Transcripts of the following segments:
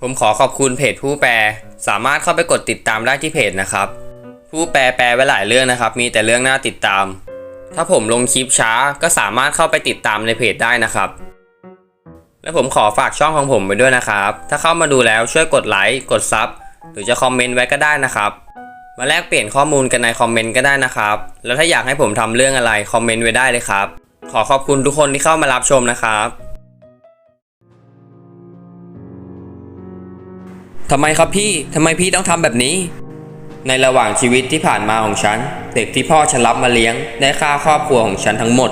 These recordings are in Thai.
ผมขอขอบคุณเพจผู้แปล สามารถเข้าไปกดติดตามได้ที่เพจนะครับ ผู้แปลแปลไว้หลายเรื่องนะครับ มีแต่เรื่องน่าติดตาม ถ้าผมลงคลิปช้าก็สามารถเข้าไปติดตามในเพจได้นะครับ และผมขอฝากช่องของผมไว้ด้วยนะครับ ถ้าเข้ามาดูแล้วช่วยกดไลค์กดซับหรือจะคอมเมนต์ไว้ก็ได้นะครับ มาแลกเปลี่ยนข้อมูลกันในคอมเมนต์ก็ได้นะครับ แล้วถ้าอยากให้ผมทำเรื่องอะไรคอมเมนต์ไว้ได้เลยครับ ขอขอบคุณทุกคนที่เข้ามารับชมนะครับ ทำไมครับพี่ ทำไมพี่ต้องทำแบบนี้ ในระหว่างชีวิตที่ผ่านมาของฉัน เด็กที่พ่อฉันรับมาเลี้ยง ได้ฆ่าครอบครัวของฉันทั้งหมด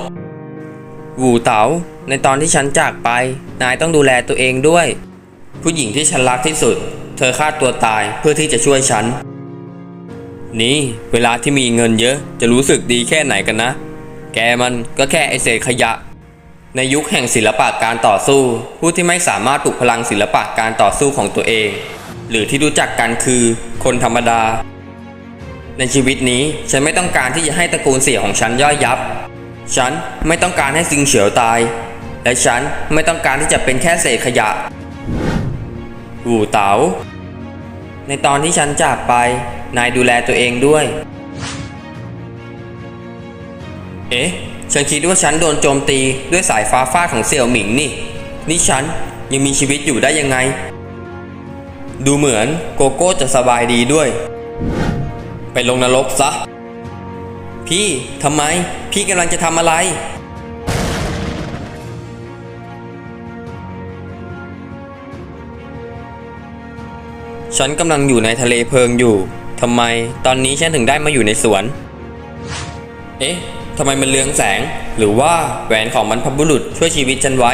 หูเต๋า ในตอนที่ฉันจากไป นายต้องดูแลตัวเองด้วย ผู้หญิงที่ฉันรักที่สุด เธอฆ่าตัวตายเพื่อที่จะช่วยฉัน นี่ เวลาที่มีเงินเยอะ จะรู้สึกดีแค่ไหนกันนะ แกมันก็แค่ไอเศษขยะในยุคแห่งศิลปะการต่อสู้ ผู้ที่ไม่สามารถปลุกพลังศิลปะการต่อสู้ของตัวเอง หรือที่รู้จักกันคือคนธรรมดา ในชีวิตนี้ฉันไม่ต้องการที่จะให้ตระกูลเสี่ยของฉันย่อยยับ ฉันไม่ต้องการให้ซิงเฉียวตาย และฉันไม่ต้องการที่จะเป็นแค่เศษขยะหูเต๋า ในตอนที่ฉันจากไป นายดูแลตัวเองด้วย เอ๊ะ ฉันคิดว่าฉันโดนโจมตีด้วยสายฟ้าฟาดของเสี่ยวหมิงนี่ นี่ฉันยังมีชีวิตอยู่ได้ยังไง ดูเหมือนโกโก้จะสบายดีด้วย ไปลงนรกซะ พี่ทำไม พี่กำลังจะทำอะไร ฉันกำลังอยู่ในทะเลเพลิงอยู่ทำไม ตอนนี้ฉันถึงได้มาอยู่ในสวน เอ๊ะทำไมมันเลืองแสง หรือว่าแหวนของบรรพบุรุษช่วยชีวิตฉันไว้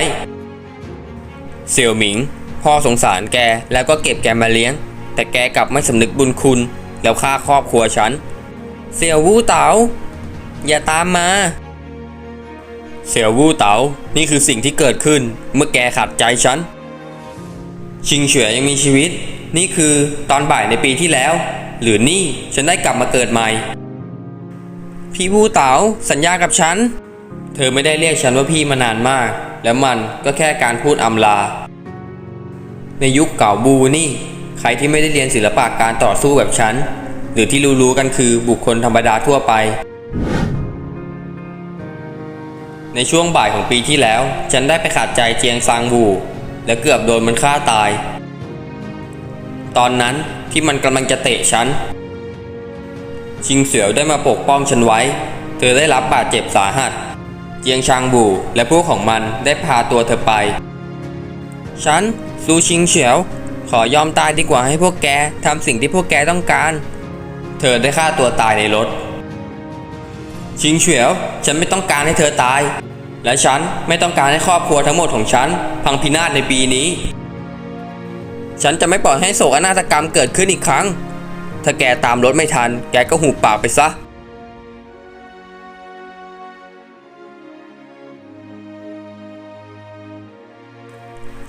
เสี่ยวหมิง พ่อสงสารแกแล้วก็เก็บแกมาเลี้ยง แต่แกกลับไม่สำนึกบุญคุณ แล้วฆ่าครอบครัวฉัน เสี่ยววู้เต๋าอย่าตามมา เสี่ยววู้เต๋านี่คือสิ่งที่เกิดขึ้นเมื่อแกขัดใจฉัน ชิงเฉวยยังมีชีวิต นี่คือตอนบ่ายในปีที่แล้ว หรือนี่ฉันได้กลับมาเกิดใหม่ พี่วูเต๋าสัญญากับฉัน เธอไม่ได้เรียกฉันว่าพี่มานานมาก แล้วมันก็แค่การพูดอำลา ในยุคเก่าบูนี่ ใครที่ไม่ได้เรียนศิลปะการต่อสู้แบบฉัน หรือที่รู้ๆกันคือบุคคลธรรมดาทั่วไป ในช่วงบ่ายของปีที่แล้ว ฉันได้ไปขัดใจเจียงซางบู และเกือบโดนมันฆ่าตาย ตอนนั้นที่มันกำลังจะเตะฉัน ชิงเสือได้มาปกป้องฉันไว้ เธอได้รับบาดเจ็บสาหัส เจียงชางบูและพวกของมันได้พาตัวเธอไป ฉันซูชิงเฉียว ขอยอมตายดีกว่าให้พวกแกทำสิ่งที่พวกแกต้องการ เธอได้ฆ่าตัวตายในรถ ชิงเฉียว ฉันไม่ต้องการให้เธอตาย และฉันไม่ต้องการให้ครอบครัวทั้งหมดของฉัน พังพินาศในปีนี้ ฉันจะไม่ปล่อยให้โศกนาฏกรรมเกิดขึ้นอีกครั้ง ถ้าแกตามรถไม่ทัน แกก็หูปากไปซะ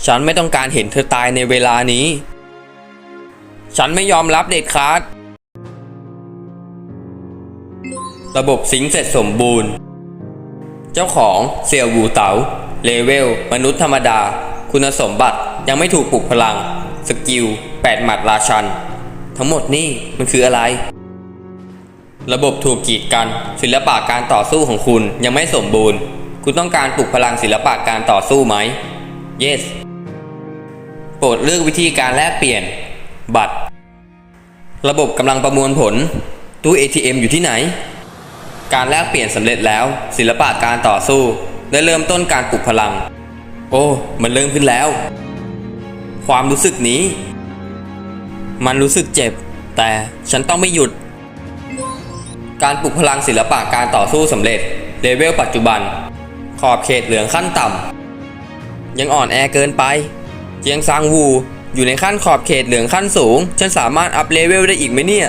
ฉันไม่ต้องการเห็นเธอตายในเวลานี้ ฉันไม่ยอมรับเด็ดขาด ระบบสิงเสร็จสมบูรณ์ เจ้าของเซียววูเต๋าเลเวล มนุษย์ธรรมดา คุณสมบัติยังไม่ถูกปลุกพลัง สกิล 8 หมัดราชัน ทั้งหมดนี่มันคืออะไร ระบบถูกกีดกัน ศิลปะการต่อสู้ของคุณยังไม่สมบูรณ์ คุณต้องการปลุกพลังศิลปะการต่อสู้ไหม yes รดเลือกวิธีการแลกเปลี่ยน บัตร ระบบกำลังประมวลผล ตู้ ATM อยู่ที่ไหน การแลกเปลี่ยนสำเร็จแล้ว ศิลปะการต่อสู้ ได้เริ่มต้นการปลุกพลัง โอ้ มันเริ่มขึ้นแล้ว ความรู้สึกนี้ มันรู้สึกเจ็บ แต่ฉันต้องไม่หยุด การปลุกพลังศิลปะการต่อสู้สำเร็จเลเวลปัจจุบัน ขอบเขตเหลืองขั้นต่ำยังอ่อนแอเกินไป เจียงซางวู อยู่ในขั้นขอบเขตเหลืองขั้นสูง ฉันสามารถอัพเลเวลได้อีกไหมเนี่ย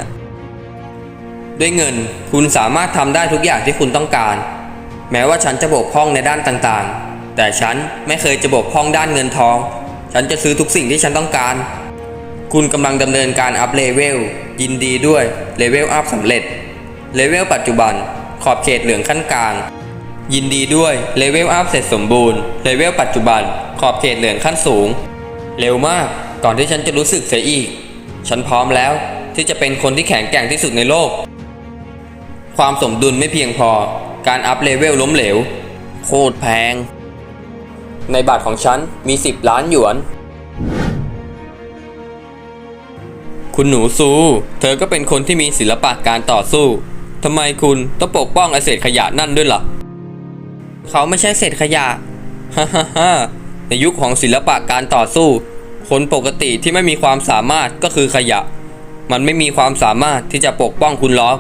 ด้วยเงินคุณสามารถทำได้ทุกอย่างที่คุณต้องการ แม้ว่าฉันจะบกพร่องในด้านต่างๆ แต่ฉันไม่เคยจะบกพร่องด้านเงินทอง ฉันจะซื้อทุกสิ่งที่ฉันต้องการ คุณกำลังดำเนินการอัพเลเวลยินดีด้วยเลเวลอัพสำเร็จเลเวลปัจจุบัน ขอบเขตเหลืองขั้นกลางยินดีด้วยเลเวลอัพเสร็จสมบูรณ์เลเวลปัจจุบัน ขอบเขตเหลืองขั้นสูง เร็วมากก่อนที่ฉันจะรู้สึกเสียอีก ฉันพร้อมแล้วที่จะเป็นคนที่แข็งแกร่งที่สุดในโลก ความสมดุลไม่เพียงพอ การอัพเลเวลล้มเหลว โคตรแพง ในบัตรของฉันมี 10 ล้านหยวน คุณหนูซู เธอก็เป็นคนที่มีศิลปะการต่อสู้ทำไมคุณต้องปกป้องอเศษขยะนั่นด้วยล่ะ เขาไม่ใช่เศษขยะ ฮ่าฮ่าฮ่า ในยุคของศิลปะการต่อสู้ คนปกติที่ไม่มีความสามารถก็คือขยะ มันไม่มีความสามารถที่จะปกป้องคุณหรอก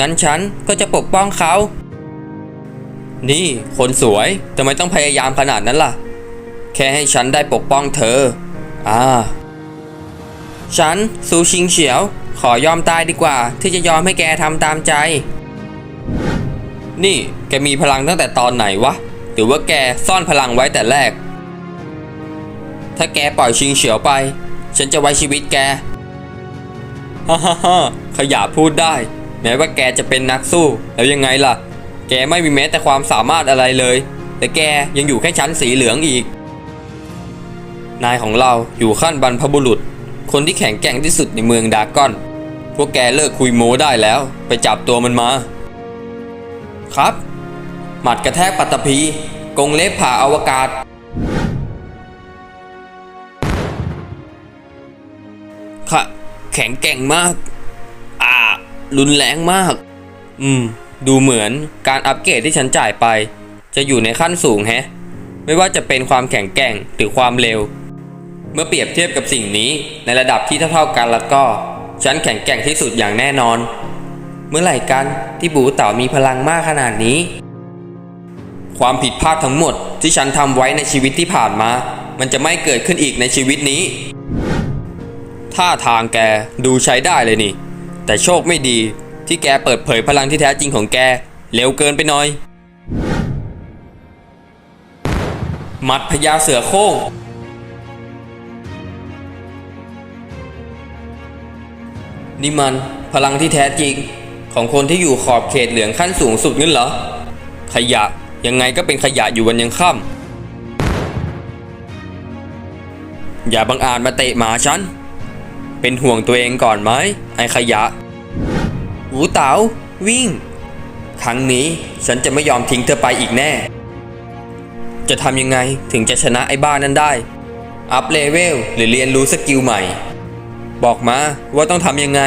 งั้นฉันก็จะปกป้องเขา นี่คนสวยทำไมต้องพยายามขนาดนั้นล่ะ แค่ให้ฉันได้ปกป้องเธอ อ่า ฉันซูชิงเฉียว ขอยอมตายดีกว่า ที่จะยอมให้แกทำตามใจ นี่แกมีพลังตั้งแต่ตอนไหนวะ หรือว่าแกซ่อนพลังไว้แต่แรก ถ้าแกปล่อยชิงเฉียวไป ฉันจะไว้ชีวิตแก ฮ่าฮ่าฮ่าขยะพูดได้ แม้ว่าแกจะเป็นนักสู้ แล้วยังไงล่ะ แกไม่มีแม้แต่ความสามารถอะไรเลย แต่แกยังอยู่แค่ชั้นสีเหลืองอีก นายของเราอยู่ขั้นบรรพบุรุษ คนที่แข็งแกร่งที่สุดในเมืองดากอน พวกแกเลิกคุยโม้ได้แล้ว ไปจับตัวมันมา ครับ หมัดกระแทกปัตตภีกงเล็บผ่าอวกาศ ข็งแกร่งมาก อ่า รุนแรงมาก อืม ดูเหมือนการอัปเกรดที่ฉันจ่ายไป จะอยู่ในขั้นสูงแฮะ ไม่ว่าจะเป็นความแข็งแกร่งหรือความเร็ว เมื่อเปรียบเทียบกับสิ่งนี้ในระดับที่เท่าๆกันแล้วก็ ฉันแข็งแกร่งที่สุดอย่างแน่นอน เมื่อไหร่กันที่บูเต่ามีพลังมากขนาดนี้ ความผิดพลาดทั้งหมดที่ฉันทำไว้ในชีวิตที่ผ่านมา มันจะไม่เกิดขึ้นอีกในชีวิตนี้ ท่าทางแกดูใช้ได้เลยนี่ แต่โชคไม่ดีที่แกเปิดเผยพลังที่แท้จริงของแกเร็วเกินไปหน่อยหมัดพญาเสือโคร่งนี่มันพลังที่แท้จริงของคนที่อยู่ขอบเขตเหลืองขั้นสูงสุดงั้นเหรอ ขยะยังไงก็เป็นขยะอยู่วันยังค่ำอย่าบังอาจมาเตะหมาฉัน เป็นห่วงตัวเองก่อนไหมไอ้ขยะ หูเต๋าวิ่ง ครั้งนี้ฉันจะไม่ยอมทิ้งเธอไปอีกแน่ จะทำยังไงถึงจะชนะไอ้บ้านั้นได้ อัพเลเวลหรือเรียนรู้สกิลใหม่ บอกมาว่าต้องทำยังไง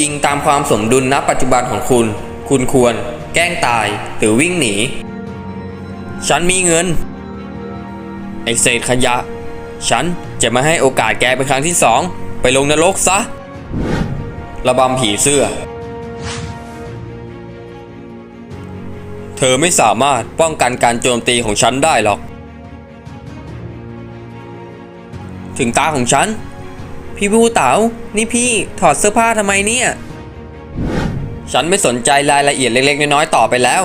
อิงตามความสมดุลณปัจจุบันของคุณ คุณควร แกล้งตายหรือวิ่งหนี ฉันมีเงิน ไอเศษขยะ ฉันจะไม่ให้โอกาสแกเป็นครั้งที่สอง ไปลงนรกซะ ระบำผีเสื้อ เธอไม่สามารถป้องกันการโจมตีของฉันได้หรอก ถึงตาของฉัน พี่บูเต๋านี่พี่ถอดเสื้อผ้าทำไมเนี่ย ฉันไม่สนใจรายละเอียดเล็ก ๆ น้อยๆต่อไปแล้ว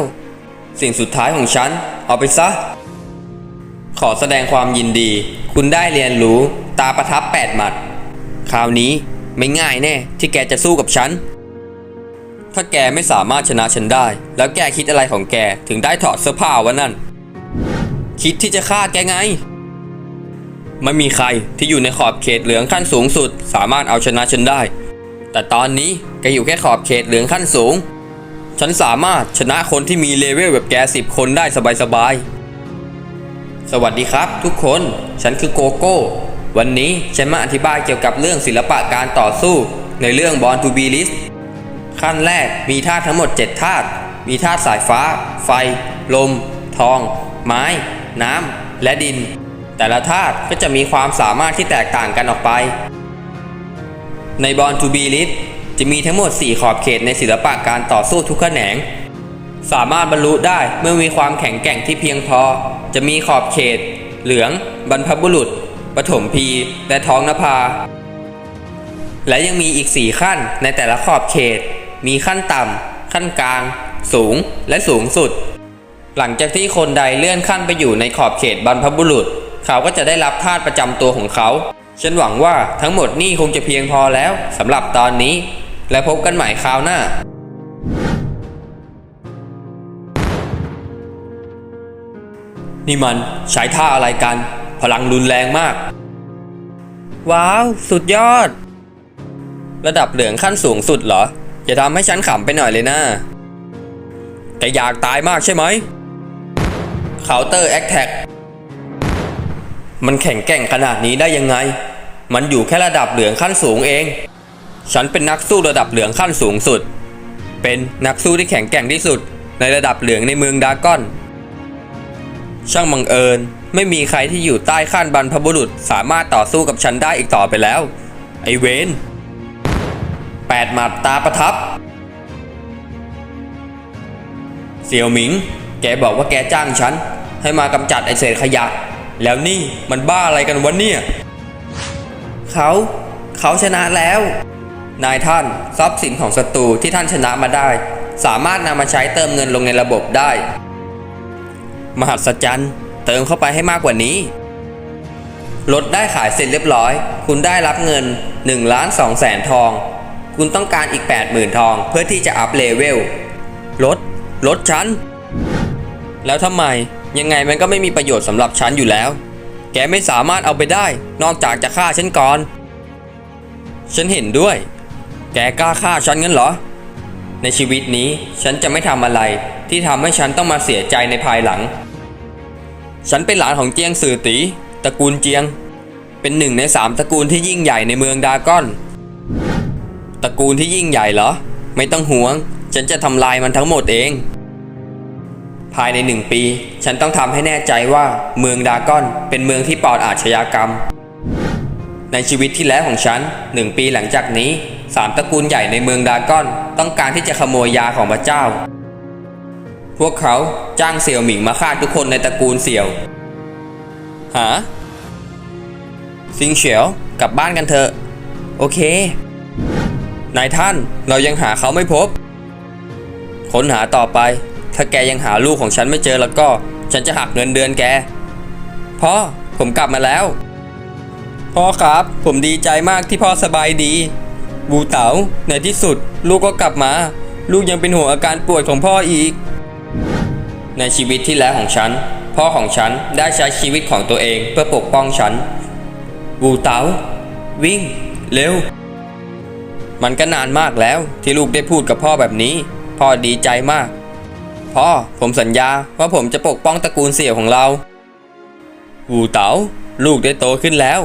สิ่งสุดท้ายของฉัน เอาไปซะ ขอแสดงความยินดี คุณได้เรียนรู้ตาประทับแปดหมัด คราวนี้ไม่ง่ายแน่ที่แกจะสู้กับฉัน ถ้าแกไม่สามารถชนะฉันได้ แล้วแกคิดอะไรของแกถึงได้ถอดเสื้อผ้าวะนั่น คิดที่จะฆ่าแกไง ไม่มีใครที่อยู่ในขอบเขตเหลืองขั้นสูงสุด สามารถเอาชนะฉันได้ แต่ตอนนี้แกอยู่แค่ขอบเขตเหลืองขั้นสูง ฉันสามารถชนะคนที่มีเลเวลแบบแกสิบคนได้สบายๆสวัสดีครับ ทุกคน ฉันคือโกโก้ วันนี้ฉันมาอธิบายเกี่ยวกับเรื่องศิลปะการต่อสู้ในเรื่อง Born to be List ขั้นแรกมีธาตุทั้งหมด 7 ธาตุ มีธาตุสายฟ้า ไฟ ลม ทอง ไม้ น้ำ และดิน แต่ละธาตุก็จะมีความสามารถที่แตกต่างกันออกไป ใน Born to be List จะมีทั้งหมด 4 ขอบเขตในศิลปะการต่อสู้ทุกแขนง สามารถบรรลุได้เมื่อมีความแข็งแกร่งที่เพียงพอ จะมีขอบเขต เหลือง บรรพบุรุษ ปฐมพีและท้องนภา และยังมีอีก 4 ขั้นในแต่ละขอบเขต มีขั้นต่ำ ขั้นกลาง สูงและสูงสุด หลังจากที่คนใดเลื่อนขั้นไปอยู่ในขอบเขตบรรพบุรุษ เขาก็จะได้รับธาตุประจำตัวของเขา ฉันหวังว่าทั้งหมดนี่คงจะเพียงพอแล้วสำหรับตอนนี้ และพบกันใหม่คราวหน้านี่มันใช้ท่าอะไรกัน พลังรุนแรงมาก ว้าว สุดยอด ระดับเหลืองขั้นสูงสุดเหรอ อย่าทำให้ฉันขำไปหน่อยเลยนะแกอยากตายมากใช่ไหมเคาน์เตอร์แอคแท็กมันแข็งแกร่งขนาดนี้ได้ยังไง มันอยู่แค่ระดับเหลืองขั้นสูงเอง ฉันเป็นนักสู้ระดับเหลืองขั้นสูงสุด เป็นนักสู้ที่แข็งแกร่งที่สุด ในระดับเหลืองในเมืองดรากอน ช่างบังเอิญ ไม่มีใครที่อยู่ใต้ขั้นบรรพบุรุษสามารถต่อสู้กับฉันได้อีกต่อไปแล้ว ไอเวนแปดหมัดตาประทับ เสี่ยวหมิง แกบอกว่าแกจ้างฉัน ให้มากำจัดไอเศษขยะ แล้วนี่มันบ้าอะไรกันวะเนี่ย เขาเขาชนะแล้ว นายท่านทรัพย์สินของศัตรูที่ท่านชนะมาได้ สามารถนำมาใช้เติมเงินลงในระบบได้ มหัศจรรย์ เติมเข้าไปให้มากกว่านี้รถได้ขายเสร็จเรียบร้อย คุณได้รับเงิน1ล้าน2แสนทอง คุณต้องการอีก 80,000 ทอง เพื่อที่จะอัพเลเวลรถรถฉัน แล้วทำไม ยังไงมันก็ไม่มีประโยชน์สำหรับฉันอยู่แล้ว แกไม่สามารถเอาไปได้ นอกจากจะฆ่าฉันก่อน ฉันเห็นด้วย แกกล้าฆ่าฉันงั้นเหรอ ในชีวิตนี้ฉันจะไม่ทำอะไรที่ทำให้ฉันต้องมาเสียใจในภายหลัง ฉันเป็นหลานของเจียงสื่อตีตระกูลเจียง เป็นหนึ่งในสามตระกูลที่ยิ่งใหญ่ในเมืองดาก้อน ตระกูลที่ยิ่งใหญ่เหรอ ไม่ต้องห่วง ฉันจะทำลายมันทั้งหมดเอง ภายในหนึ่งปี ฉันต้องทำให้แน่ใจว่าเมืองดาก้อนเป็นเมืองที่ปลอดอาชญากรรม ในชีวิตที่แล้วของฉันหนึ่งปีหลังจากนี้สามตระกูลใหญ่ในเมืองดาก้อน ต้องการที่จะขโมยยาของพระเจ้า พวกเขาจ้างเสี่ยวหมิงมาฆ่าทุกคนในตระกูลเสี่ยว หา ซิงเฉียวกลับบ้านกันเถอะ โอเค นายท่านเรายังหาเขาไม่พบ ค้นหาต่อไป ถ้าแกยังหาลูกของฉันไม่เจอแล้วก็ ฉันจะหักเงินเดือนแก พ่อ ผมกลับมาแล้ว พ่อครับ ผมดีใจมากที่พ่อสบายดี บูเต๋าในที่สุด ลูกก็กลับมา ลูกยังเป็นห่วงอาการป่วยของพ่ออีก ในชีวิตที่แล้วของฉัน พ่อของฉันได้ใช้ชีวิตของตัวเองเพื่อปกป้องฉันบูเตาวิ่ง เร็ว มันก็นานมากแล้วที่ลูกได้พูดกับพ่อแบบนี้ พ่อดีใจมาก พ่อผมสัญญาว่าผมจะปกป้องตระกูลเสี่ยวของเราบูเตาลูกได้โตขึ้นแล้ว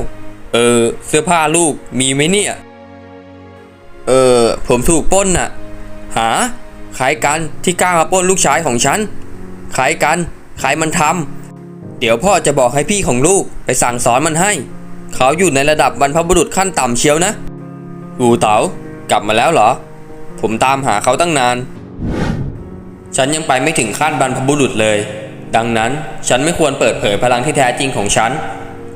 เออ เสื้อผ้าลูกมีไหมเนี่ย เออ ผมถูกป้นน่ะ หา ใครกันที่กล้ามาป้นลูกชายของฉัน ใครกันใครมันทำเดี๋ยวพ่อจะบอกให้พี่ของลูกไปสั่งสอนมันให้ เขาอยู่ในระดับบรรพบุรุษขั้นต่ำเชียวนะ อูเต๋ากลับมาแล้วเหรอ ผมตามหาเขาตั้งนาน ฉันยังไปไม่ถึงขั้นบรรพบุรุษเลย ดังนั้นฉันไม่ควรเปิดเผยพลังที่แท้จริงของฉัน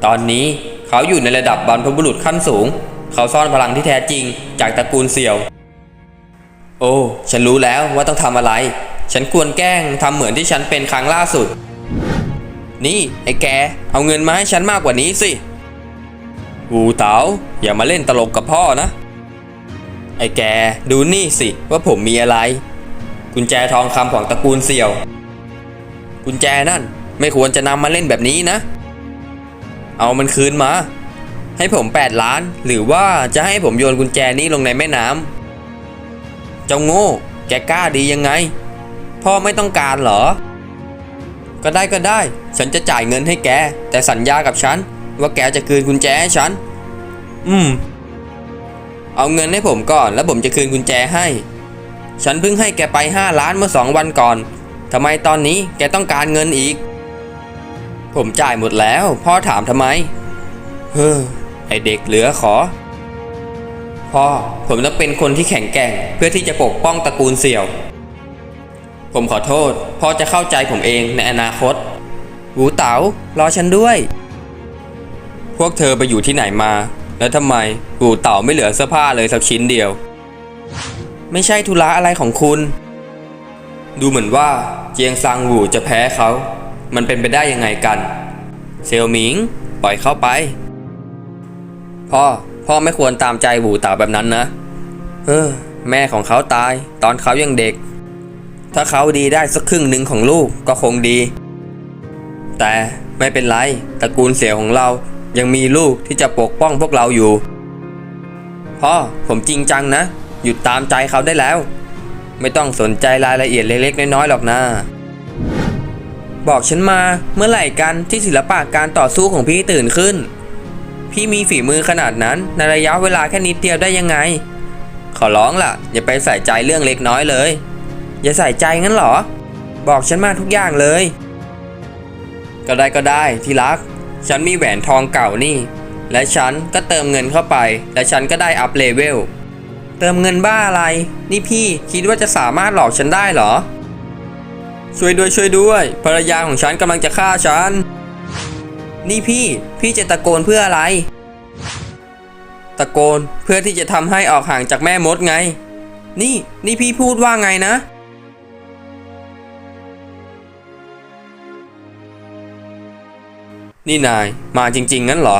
ตอนนี้เขาอยู่ในระดับบรรพบุรุษขั้นสูง เขาซ่อนพลังที่แท้จริงจากตระกูลเสี่ยว โอ้ ฉันรู้แล้วว่าต้องทำอะไร ฉันควรแกล้งทำเหมือนที่ฉันเป็นครั้งล่าสุด นี่ไอ้แก เอาเงินมาให้ฉันมากกว่านี้สิ วูเต๋าอย่ามาเล่นตลกกับพ่อนะ ไอ้แกดูนี่สิว่าผมมีอะไร กุญแจทองคำของตระกูลเสี่ยว กุญแจนั่นไม่ควรจะนำมาเล่นแบบนี้นะ เอามันคืนมา ให้ผม 8 ล้าน หรือว่าจะให้ผมโยนกุญแจนี้ลงในแม่น้ำเจ้าโง่ แกกล้าดียังไง พ่อไม่ต้องการเหรอ ก็ได้ก็ได้ ฉันจะจ่ายเงินให้แก แต่สัญญากับฉัน ว่าแกจะคืนกุญแจให้ฉัน อืม เอาเงินให้ผมก่อน แล้วผมจะคืนกุญแจให้ ฉันเพิ่งให้แกไป 5 ล้านเมื่อสองวันก่อนทำไมตอนนี้แกต้องการเงินอีก ผมจ่ายหมดแล้ว พ่อถามทำไม เฮ้อไอเด็กเหลือขอ พ่อผมต้องเป็นคนที่แข็งแกร่ง เพื่อที่จะปกป้องตระกูลเสี่ยว ผมขอโทษพ่อจะเข้าใจผมเองในอนาคต หูเต๋ารอฉันด้วย พวกเธอไปอยู่ที่ไหนมา แล้วทำไมหูเต๋าไม่เหลือเสื้อผ้าเลยสักชิ้นเดียว ไม่ใช่ธุระอะไรของคุณ ดูเหมือนว่าเจียงซังหูจะแพ้เขา มันเป็นไปได้ยังไงกัน เซลหมิง ปล่อยเข้าไป พ่อ พ่อไม่ควรตามใจบูเต๋าแบบนั้นนะ เออ แม่ของเขาตาย ตอนเขายังเด็ก ถ้าเขาดีได้สักครึ่งหนึ่งของลูกก็คงดี แต่ไม่เป็นไรตระกูลเสียของเรายังมีลูกที่จะปกป้องพวกเราอยู่ พ่อผมจริงจังนะ หยุดตามใจเขาได้แล้ว ไม่ต้องสนใจรายละเอียดเล็กๆน้อยๆหรอกนะบอกฉันมาเมื่อไหร่กันที่ศิลปะการต่อสู้ของพี่ตื่นขึ้น พี่มีฝีมือขนาดนั้นในระยะเวลาแค่นิดเดียวได้ยังไง ขอร้องล่ะ อย่าไปใส่ใจเรื่องเล็กน้อยเลย อย่าใส่ใจงั้นเหรอ บอกฉันมาทุกอย่างเลย ก็ได้ก็ได้ที่รัก ฉันมีแหวนทองเก่านี่ และฉันก็เติมเงินเข้าไป และฉันก็ได้อัพเลเวล เติมเงินบ้าอะไร นี่พี่คิดว่าจะสามารถหลอกฉันได้เหรอ ช่วยด้วยช่วยด้วย ภรรยาของฉันกำลังจะฆ่าฉัน นี่พี่พี่จะตะโกนเพื่ออะไร ตะโกนเพื่อที่จะทำให้ออกห่างจากแม่มดไง นี่นี่พี่พูดว่าไงนะ นี่นายมาจริง ๆ งั้นเหรอ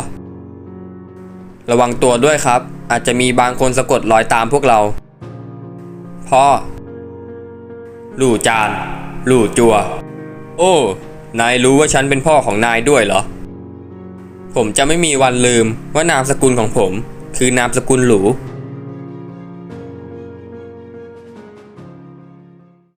ระวังตัวด้วยครับ อาจจะมีบางคนสะกดรอยตามพวกเรา พ่อ ลู่จาน ลู่จัว โอ้ นายรู้ว่าฉันเป็นพ่อของนายด้วยเหรอ ผมจะไม่มีวันลืมว่านามสกุลของผม คือนามสกุลหรู